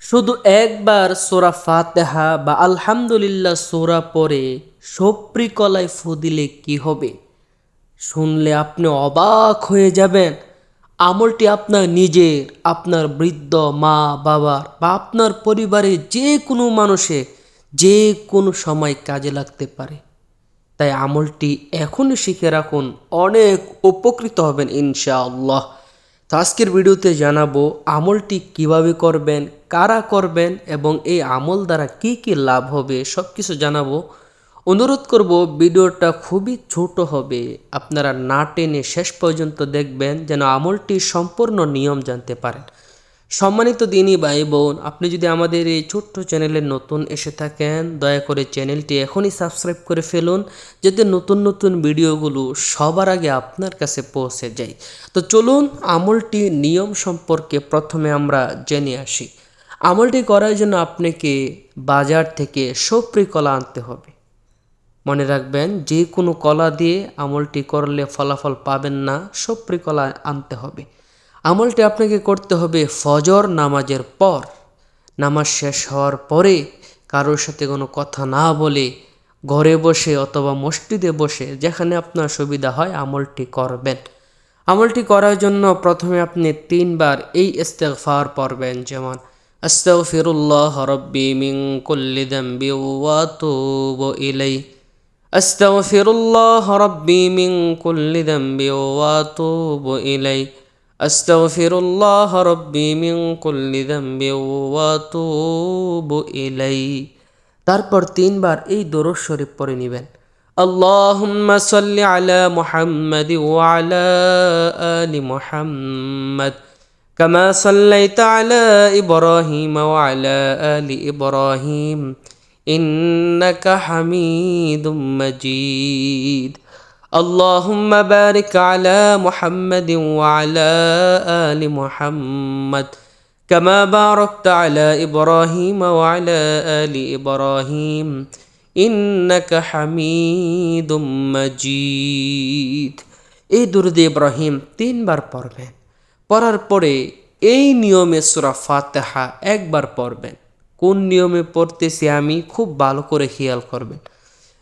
শুধু একবার সোরা ফাতেহা বা আলহামদুলিল্লাহ সোরা পরে সপ্রি কলায় ফু দিলে কি হবে? শুনলে আপনি অবাক হয়ে যাবেন। আমলটি আপনার নিজের, আপনার বৃদ্ধ মা বাবার বা আপনার পরিবারে যে কোনো মানুষে যে কোনো সময় কাজে লাগতে পারে। তাই আমলটি এখনই শিখে রাখুন, অনেক উপকৃত হবেন ইনশাআল্লাহ। তো আজকের ভিডিওতে জানাব আমলটি কীভাবে করবেন, কারা করবেন এবং এই আমল দ্বারা কি কি লাভ হবে সব কিছু জানাব। অনুরোধ করব ভিডিওটা খুবই ছোট হবে, আপনারা না টেনে শেষ পর্যন্ত দেখবেন যেন আমলটি সম্পূর্ণ নিয়ম জানতে পারেন। সম্মানিত দিনী ভাই বোন আপনি যদি আমাদের এই ছোট্ট চ্যানেলে নতুন এসে থাকেন, দয়া করে চ্যানেলটি এখনই সাবস্ক্রাইব করে ফেলুন, যাতে নতুন নতুন ভিডিওগুলো সবার আগে আপনার কাছে পৌঁছে যায়। তো চলুন আমলটি নিয়ম সম্পর্কে প্রথমে আমরা জেনে আসি। আমলটি করার জন্য আপনাকে বাজার থেকে সপ্রি কলা আনতে হবে। মনে রাখবেন যে কোনো কলা দিয়ে আমলটি করলে ফলাফল পাবেন না সপ্রি কলা আনতে হবে। আমলটি আপনাকে করতে হবে ফজর নামাজের পর। নামাজ শেষ হওয়ার পরে কারোর সাথে কোনো কথা না বলে ঘরে বসে অথবা মসজিদে বসে যেখানে আপনার সুবিধা হয় আমলটি করবেন। আমলটি করার জন্য প্রথমে আপনি তিনবার এই ইস্তেগফার পড়বেন, যেমন, আস্তাগফিরুল্লাহ রব্বি মিন কুল্লি দামবি ওয়া তুবু ইলাই আস্তাগফিরুল্লাহ রব্বি মিন কুল্লি দামবি ওয়া তুবু ইলাই أستغفر الله ربي من كل ذنب وأتوب إليه তারপর তিনবার এই দরুদ শরীফ পড়ে নেবেন اللهم صل على محمد وعلى آل محمد كما صليت على إبراهيم وعلى آل إبراهيم إنك حميد مجيد اللهم بارك على محمد وعلى آل محمد كما باركت على إبراهيم وعلى آل إبراهيم إنك حميد مجيد এই দুরুদ ইব্রাহিম তিনবার পড়বেন পড়ার পরে এই নিয়মে সুরা ফাতেহা একবার পড়বেন কোন নিয়মে পড়তেছি আমি খুব ভালো করে খেয়াল করবেন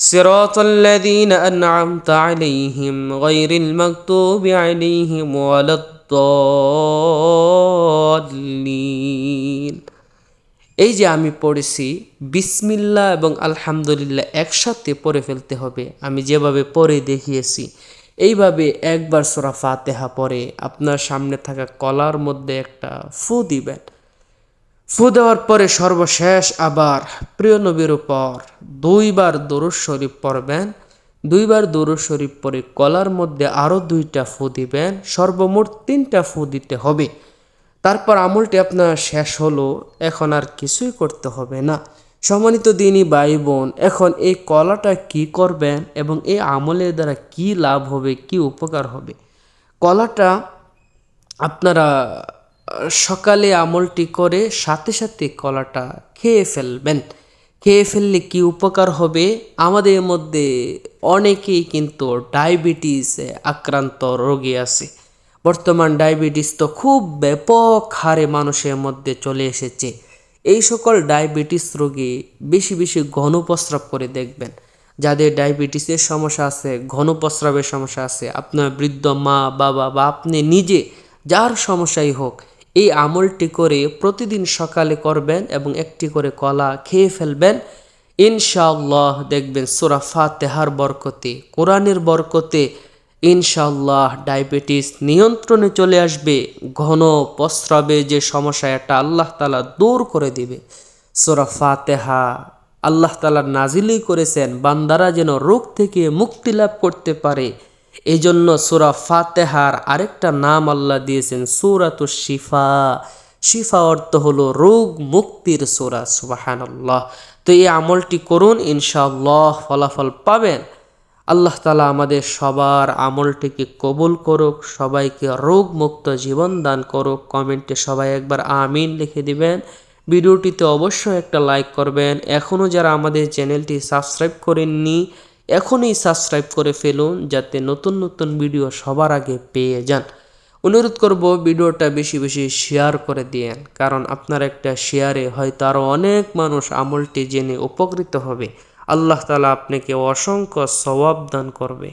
صراط الذين أنعمت عليهم غير المكتوب عليهم ولا الضالين এই যে আমি পড়েছি বিসমিল্লা এবং আলহামদুলিল্লাহ একসাথে পড়ে ফেলতে হবে আমি যেভাবে পড়ে দেখিয়েছি এইভাবে একবার সোরা ফাতেহা পরে আপনার সামনে থাকা কলার মধ্যে একটা ফু দিবেন ফু দেওয়ার পরে সর্বশেষ আবার প্রিয় নবীর উপর দুইবার দরুদ শরীফ পড়বেন, দুইবার দরুদ শরীফ পরে কলার মধ্যে আরও দুইটা ফু দিবেন, সর্বমোট তিনটা ফু দিতে হবে। তারপর আমলটি আপনার শেষ হলো, এখন আর কিছুই করতে হবে না। সম্মানিত দিনই ভাই বোন এখন এই কলাটা কি করবেন এবং এই আমলের দ্বারা কি লাভ হবে, কি উপকার হবে? কলাটা আপনারা সকালে আমলটি করে সাথে সাথে কলাটা খেয়ে ফেলবেন। খেয়ে ফেললে কি উপকার হবে? আমাদের মধ্যে অনেকেই কিন্তু ডায়াবেটিস আক্রান্ত রোগী আছে। বর্তমান ডায়াবেটিস তো খুব ব্যাপক হারে মানুষের মধ্যে চলে এসেছে। এই সকল ডায়াবেটিস রোগী বেশি বেশি ঘন প্রস্রাব করে দেখবেন। যাদের ডায়াবেটিসের সমস্যা আছে ঘন প্রস্রাবের সমস্যা আছে, আপনার বৃদ্ধ মা, বাবা বা আপনি নিজে, যার সমস্যাই হোক এই আমলটি করে প্রতিদিন সকালে করবেন এবং একটি করে কলা খেয়ে ফেলবেন। ইনশাআল্লাহ দেখবেন সোরা ফাতেহার বরকতে, কোরআনের বরকতে ইনশাআল্লাহ ডায়াবেটিস নিয়ন্ত্রণে চলে আসবে। ঘন প্রস্রাবে যে সমস্যা এটা আল্লাহ তালা দূর করে দিবে। সোরা ফাতেহা আল্লাহ তালা নাজিলই করেছেন, বান্দারা যেন রোগ থেকে মুক্তি লাভ করতে পারে। এই জন্য সুরা ফাতেহার আরেকটা নাম আল্লাহ দিয়েছেন, সুরাত শিফা। শিফা অর্থ হলো রোগ মুক্তির সোরা সুবাহান আল্লাহ তো এই আমলটি করুন, ইনশাআল্লাহ ফলাফল পাবেন। আল্লাহ তালা আমাদের সবার আমলটিকে কবুল করুক, সবাইকে রোগ মুক্ত জীবন দান করুক। কমেন্টে সবাই একবার আমিন লিখে দিবেন। ভিডিওটিতে অবশ্যই একটা লাইক করবেন। এখনও যারা আমাদের চ্যানেলটি সাবস্ক্রাইব করেননি এখনই সাবস্ক্রাইব করে ফেলুন যাতে নতুন নতুন ভিডিও সবার আগে পেয়ে যান। অনুরোধ করব ভিডিওটা বেশি বেশি শেয়ার করে দিয়েন, কারণ আপনার একটা শেয়ারে হয়তো আরও অনেক মানুষ আমলটি জেনে উপকৃত হবে। আল্লাহ তালা আপনাকে অসংখ্য সবাব দান করবে।